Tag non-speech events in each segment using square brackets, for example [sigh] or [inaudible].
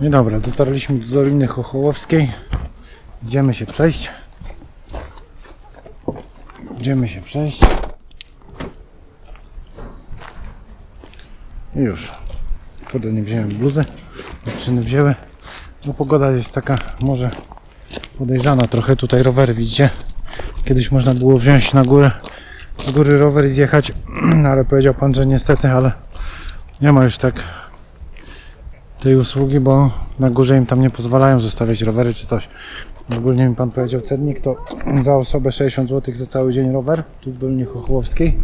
No dobra, dotarliśmy do Doliny Chochołowskiej. Idziemy się przejść. Idziemy się przejść. I już. Kurde, nie wziąłem bluzy. Dziewczyny wzięły. No pogoda jest taka może podejrzana trochę. Tutaj rowery widzicie. Kiedyś można było wziąć na górę z góry rower i zjechać, [clears throat] ale powiedział pan, że niestety, ale nie ma już tak tej usługi, bo na górze im tam nie pozwalają zostawiać rowery czy coś. Ogólnie mi pan powiedział cennik to za osobę 60 zł za cały dzień rower tu w Dolinie Chochłowskiej.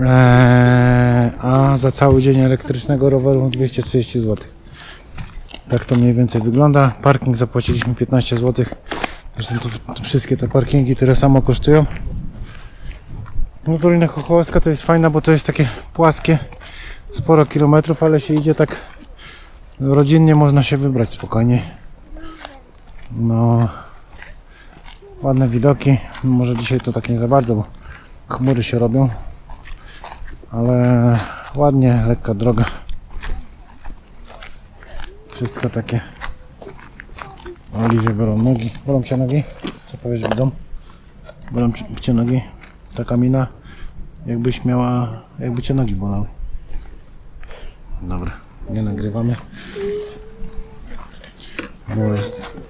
Eee, a za cały dzień elektrycznego roweru 230 zł. Tak to mniej więcej wygląda. Parking zapłaciliśmy 15 zł. Zresztą to, wszystkie te parkingi tyle samo kosztują. No Dolina Chochołowska to jest fajna, bo to jest takie płaskie, sporo kilometrów, ale się idzie tak rodzinnie, można się wybrać spokojnie. No, ładne widoki. Może dzisiaj to tak nie za bardzo, bo chmury się robią, ale ładnie, lekka droga. Wszystko takie. Oliwie biorą nogi. Bolą cię nogi? Co powiesz widzom? Bolą ci- cię nogi? Taka mina, jakbyś miała, jakby cię nogi bolały. Dobra, nie nagrywamy. Bo jest.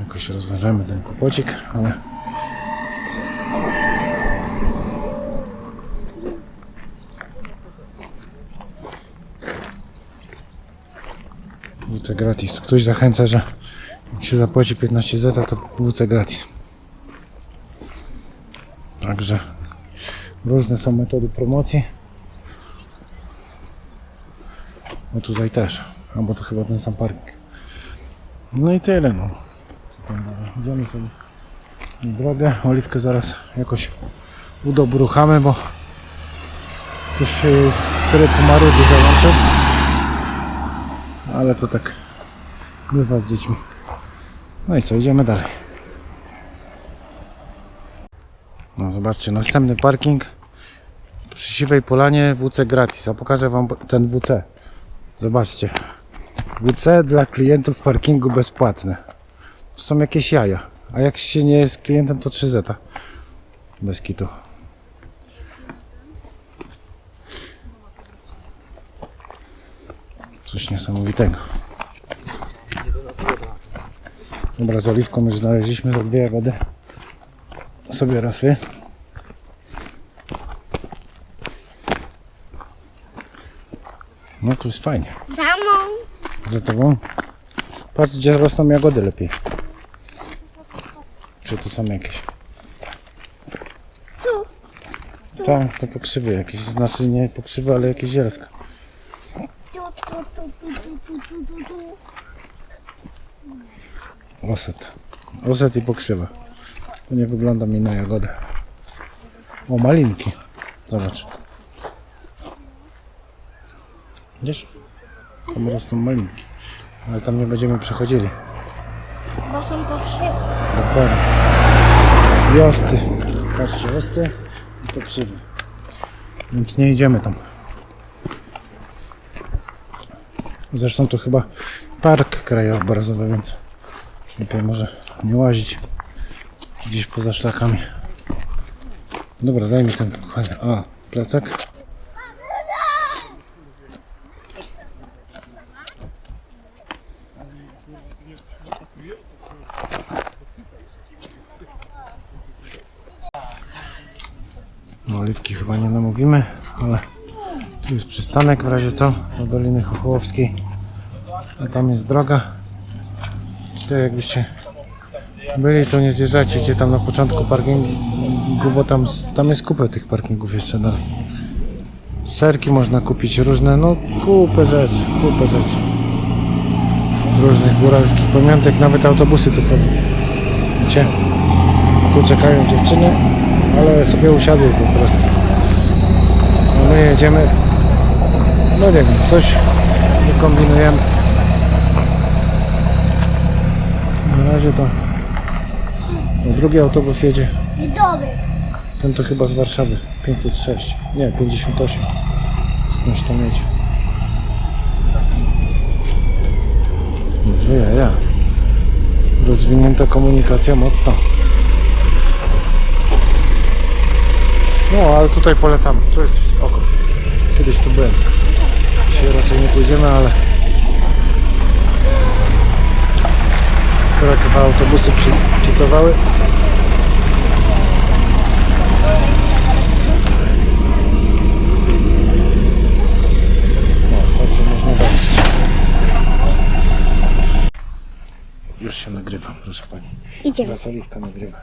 Jakoś rozważamy ten kłopocik, ale. WC gratis. Ktoś zachęca, że jak się zapłaci 15 zeta, to WC gratis. Także różne są metody promocji. No tutaj też. Albo to chyba ten sam parking. No i tyle no. Idziemy sobie drogę. Oliwkę zaraz jakoś udobruchamy, bo coś się tyle pomarudy załączy. Ale to tak bywa z dziećmi. No i co, idziemy dalej. No zobaczcie, następny parking przy Siwej Polanie WC gratis. A pokażę Wam ten WC. Zobaczcie. WC dla klientów parkingu bezpłatne. To są jakieś jaja. A jak się nie jest klientem, to 3 zeta. Bez kitu. Coś niesamowitego. Dobra, z oliwką już znaleźliśmy za dwie jagody. Sobie raz wy. No to jest fajnie. Za mną. Za tobą? Patrz, gdzie rosną jagody lepiej. Czy to są jakieś? Tu. tu. Tak, to pokrzywy jakieś. Znaczy nie pokrzywy, ale jakieś zielska. Oset. Oset i pokrzywa. To nie wygląda mi na jagodę. O, malinki. Zobacz. Widzisz? Tam rosną malinki. Ale tam nie będziemy przechodzili. Bo są pokrzywy. Dokładnie. I osty. Patrzcie, osty i pokrzywy. Więc nie idziemy tam. Zresztą to chyba park krajobrazowy, więc lepiej może nie łazić gdzieś poza szlakami. Dobra, daj mi ten. A, plecak. No, oliwki chyba nie namówimy, ale tu jest przystanek w razie co do Doliny Chochołowskiej. A tam jest droga. Tutaj jakbyście byli, to nie zjeżdżajcie gdzie tam na początku parkingu, bo tam, tam jest kupę tych parkingów jeszcze dalej. Serki można kupić różne, no kupę rzeczy, kupę rzeczy. Różnych góralskich pamiątek, nawet autobusy tu chodzą. Widzicie? Tu czekają dziewczyny, ale sobie usiadły po prostu. A my jedziemy, no nie wiem, coś wykombinujemy. Na razie to, to drugi autobus jedzie. Dobry. Ten to chyba z Warszawy. 506. Nie, 58. Skądś to mieć. Niezłe ja. Rozwinięta komunikacja mocno. No, ale tutaj polecamy. To jest spoko. Kiedyś tu byłem. Dzisiaj raczej nie pójdziemy, ale akurat dwa autobusy przyczytowały. No, także można wejść. Już się nagrywa, proszę pani. Idziemy. Teraz Oliwka nagrywa.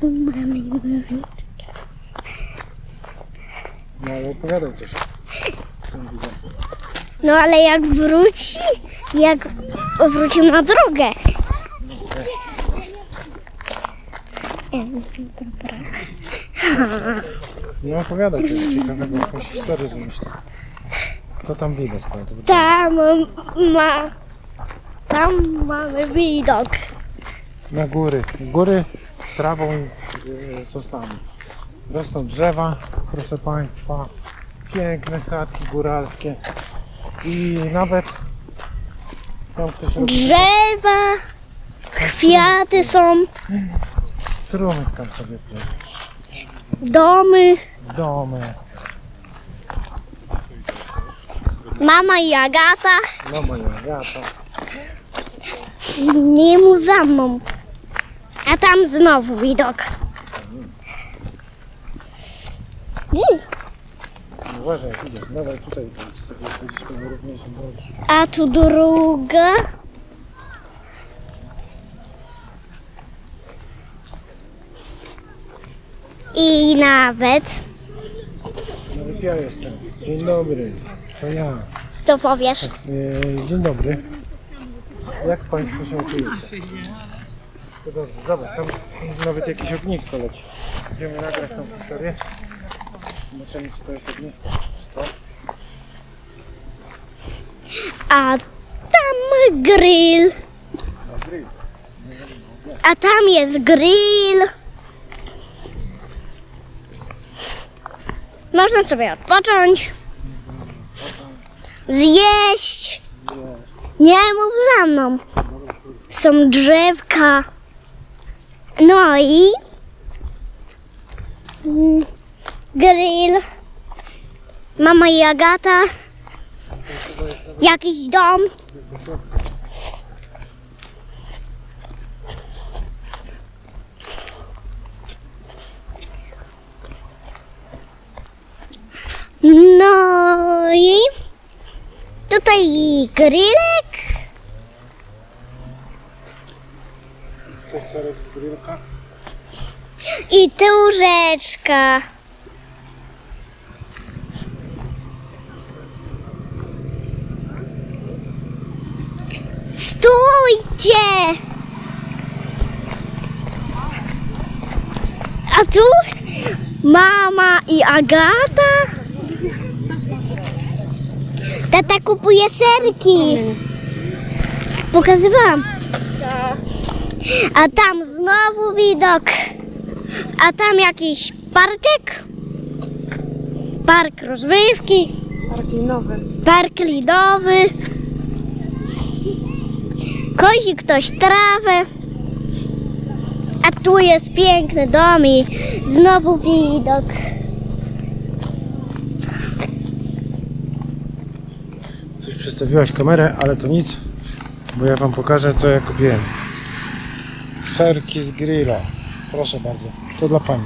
Tu mamy... No ale opowiadaj coś. Co tam widzę? No ale jak wróci, jak wrócił na drogę. Dobra. No opowiadaj coś ciekawego, jakąś historię wymyślę. Co tam widać, powiedz? bo to- Tam ma... Tam mamy widok. Na góry. Góry z trawą i z e, sosnami. Rosną drzewa, proszę Państwa. Piękne chatki góralskie. I nawet tam ktoś robi Drzewa, kwiaty są, strumyk tam sobie płynie. domy. Domy. Mama i Agata. No moja wiata. Nie mów za mną. A tam znowu widok. Mm. Uważaj, jak idziesz. Dawaj tutaj sobie chodzić po równiejszym. A tu druga. I nawet, Nawet ja jestem. Dzień dobry. To ja. co powiesz? E, Dzień dobry. Jak Państwo się czujecie? To dobrze, zobacz, tam nawet jakieś ognisko leci. Idziemy nagrać tą historię. Zobaczymy, czy to jest ognisko, czy co? A tam grill. A grill. A tam jest grill. Można sobie odpocząć. Zjeść. Nie mów za mną. Są drzewka. No i grill. Mama i Agata. Jakiś dom. No i tutaj grillek. Coś serek z grillka? I tu rzeczka. Stójcie! A tu mama i Agata. Tata kupuje serki. Pokazywałam. A tam znowu widok. A tam jakiś parczek. Park rozrywki. Park linowy. Park lidowy. Kozi ktoś trawę. A tu jest piękny dom i znowu widok. Coś przestawiłaś kamerę, ale to nic, bo ja Wam pokażę, co ja kupiłem. Serki z grilla. Proszę bardzo, to dla Pani.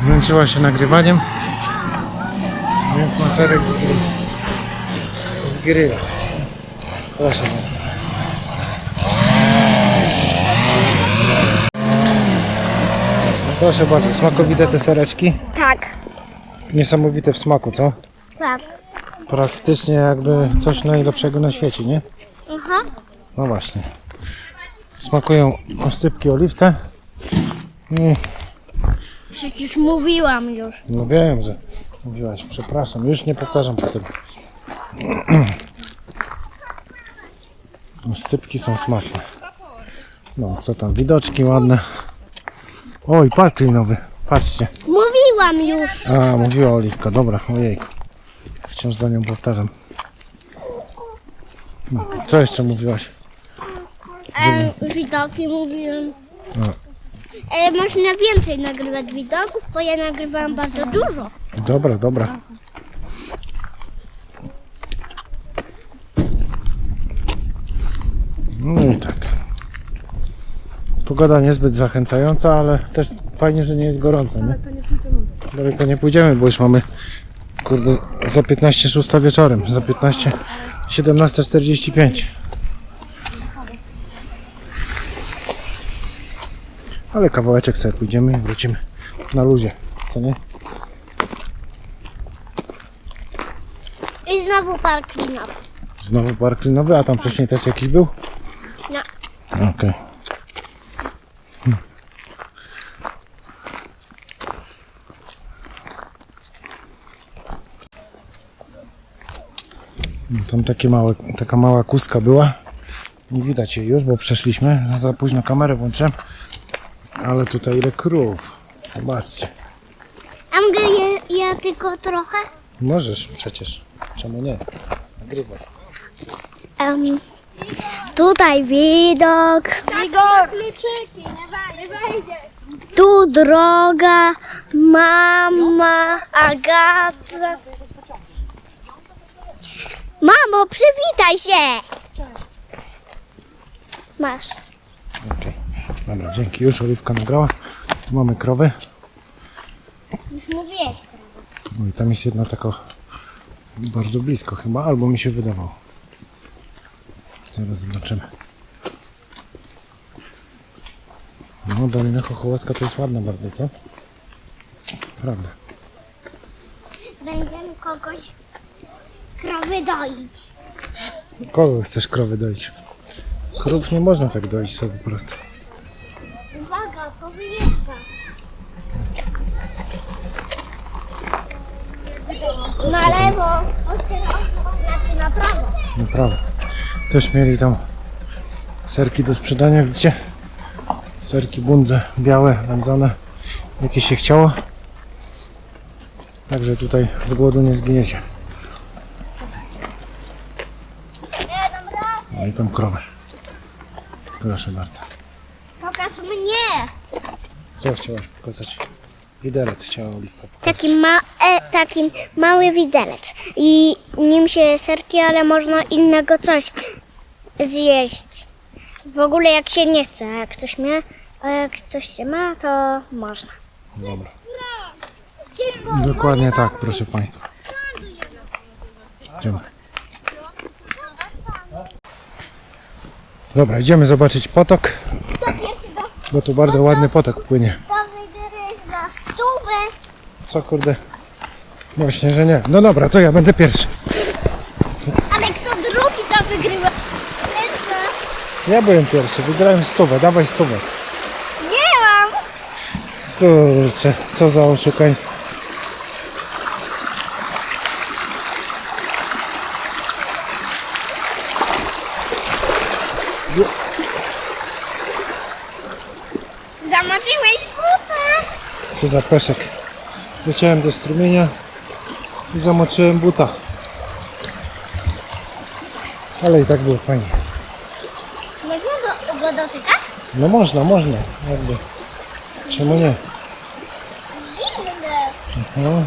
Zmęczyła się nagrywaniem, więc ma serek z grilla. Z grilla. Proszę bardzo. Proszę bardzo, smakowite te sereczki. Tak. Niesamowite w smaku, co? Tak. Praktycznie jakby coś najlepszego na świecie, nie? Aha. No właśnie. Smakują osypki oliwce. Mm, Przecież mówiłam już. no wiem, że mówiłaś. Przepraszam, już nie powtarzam po tym. Scypki są smaczne. No, co tam, widoczki ładne. Oj, park linowy. Patrzcie. Mówiłam już. A, mówiła Oliwka, dobra, ojejku. Wciąż za nią powtarzam. No, co jeszcze mówiłaś? E, widoki mówiłem. No. E, można więcej nagrywać widoków, bo ja nagrywałam bardzo dużo. Dobra, dobra. No i tak. Pogoda niezbyt zachęcająca, ale też fajnie, że nie jest gorąco, nie? Daleko nie pójdziemy, bo już mamy kurde za 15 szósta wieczorem, za 15 17.45. Ale kawałeczek sobie pójdziemy i wrócimy na luzie, co nie? I znowu park linowy. Znowu park linowy, a tam wcześniej też jakiś był? No. Okej. Hmm. No, Tam takie małe, taka mała kustka była. Nie widać jej już, bo przeszliśmy. Za późno kamerę włączyłem. Ale tutaj ile krów. Zobaczcie. A mogę je, ja tylko trochę? Możesz przecież. Czemu nie? Nagrywaj. Em, tutaj widok. Igor! Kluczyki, nie wejdzie. Tu droga, mama, Agata. Mamo, przywitaj się! Masz. Okej. Dobra, dzięki. Już oliwka nagrała. Tu mamy krowy. Już mówiłeś. No i tam jest jedna taka bardzo blisko chyba, albo mi się wydawało. Zaraz zobaczymy. No, Dolina Chochołowska to jest ładna bardzo, co? Prawda. Będziemy kogoś krowy doić. Kogo chcesz krowy doić? Krów nie można tak doić sobie po prostu. Uwaga, powyjeżdża. Na lewo. Znaczy na prawo. Naprawdę. Też mieli tam serki do sprzedania, widzicie? Serki bundze, białe, wędzone. Jakie się chciało. Także tutaj z głodu nie zginiecie. No i tą krowę. Proszę bardzo. Pokaż mnie. Co chciałaś pokazać? Widelec chciała Oliwka pokazać. Taki, ma, e, taki mały widelec. I nim się serki, ale można innego coś zjeść. W ogóle jak się nie chce, jak ktoś ma, a jak ktoś się ma, to można. Dobra. Dokładnie tak, proszę Państwa. Idziemy. Dobra, idziemy zobaczyć potok, bo tu bardzo ładny potok płynie. Co kurde? Właśnie, że nie. No dobra, to ja będę pierwszy. Ale kto drugi to wygrywa? Ja byłem pierwszy, wygrałem stówę, dawaj stówę. Nie mam. Kurczę, co za oszukaństwo. Zamoczyłeś buta. Co za peszek. Leciałem do strumienia i zamoczyłem buta. Ale i tak było fajnie. Go, dotykać? No można, można. Jakby. Czemu nie? Zimne.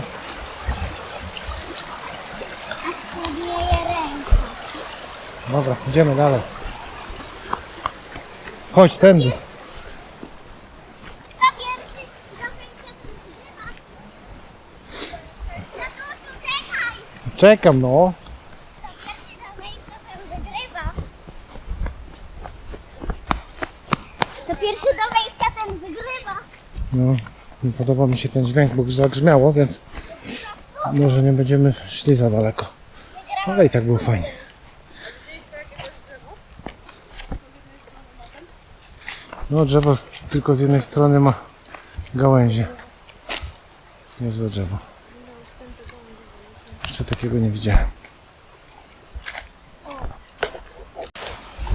Podnieje rękę. dobra, idziemy dalej. Chodź tędy. Kto pierwszy dotykać wygrywa? Tatusiu, czekaj. Czekam, no. Kto pierwszy do miejsca, ten wygrywa. To pierwszy do wejścia, ten wygrywa. No, nie podoba mi się ten dźwięk, bo zagrzmiało, więc może nie będziemy szli za daleko. Ale i tak było fajnie. No drzewo z, tylko z jednej strony ma gałęzie. Niezłe drzewo. Jeszcze takiego nie widziałem.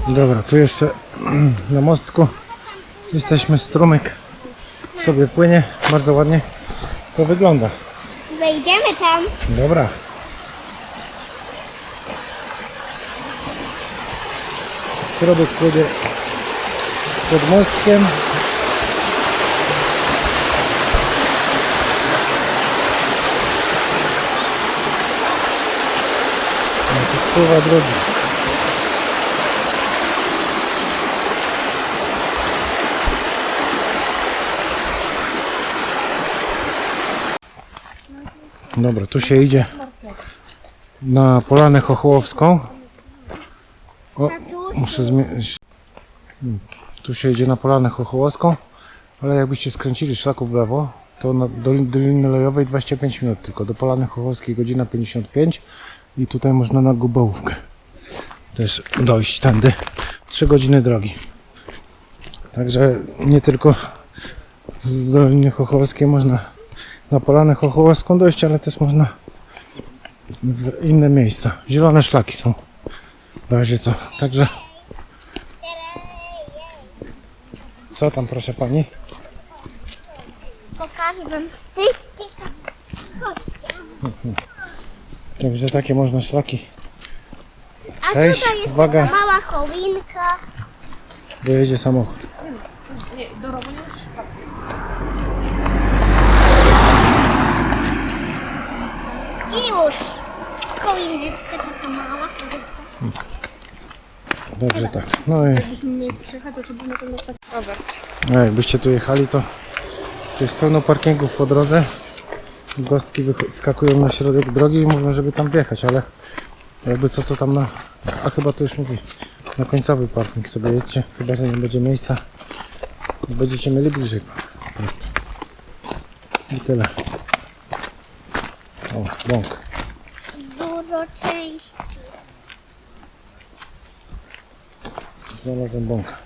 Dobra, tu jeszcze [clears throat] na mostku jesteśmy, strumyk sobie płynie, bardzo ładnie to wygląda. Wejdziemy tam. Dobra. Strumyk płynie pod mostkiem. No to spływa drogi. Dobra, tu się idzie na Polanę Chochołowską. O, muszę zmienić. Tu się idzie na Polanę Chochołowską, ale jakbyście skręcili szlaku w lewo, to na, do, do linii lejowej 25 minut tylko. Do Polany Chochołowskiej godzina 55 i tutaj można na Gubołówkę też dojść tędy. 3 godziny drogi. Także nie tylko z Doliny Chochołowskiej można na Polanę Chochołowską dojść, ale też można w inne miejsca. Zielone szlaki są. W razie co. Także. Co tam proszę pani? Pokażę wam. Także takie można szlaki A przejść. tutaj jest Uwaga, mała choinka. dojedzie samochód. Już. Choineczka taka mała, słodka. Dobrze tak. No i no jakbyście tu jechali, to tu jest pełno parkingów po drodze. Gostki wycho- skakują na środek drogi i mówią, żeby tam wjechać, ale jakby co to tam na... A chyba to już mówi. Na końcowy parking sobie jedźcie, chyba że nie będzie miejsca. I będziecie mieli bliżej po prostu. I tyle. O, bąk. Dużo części. Znalazłem bąka.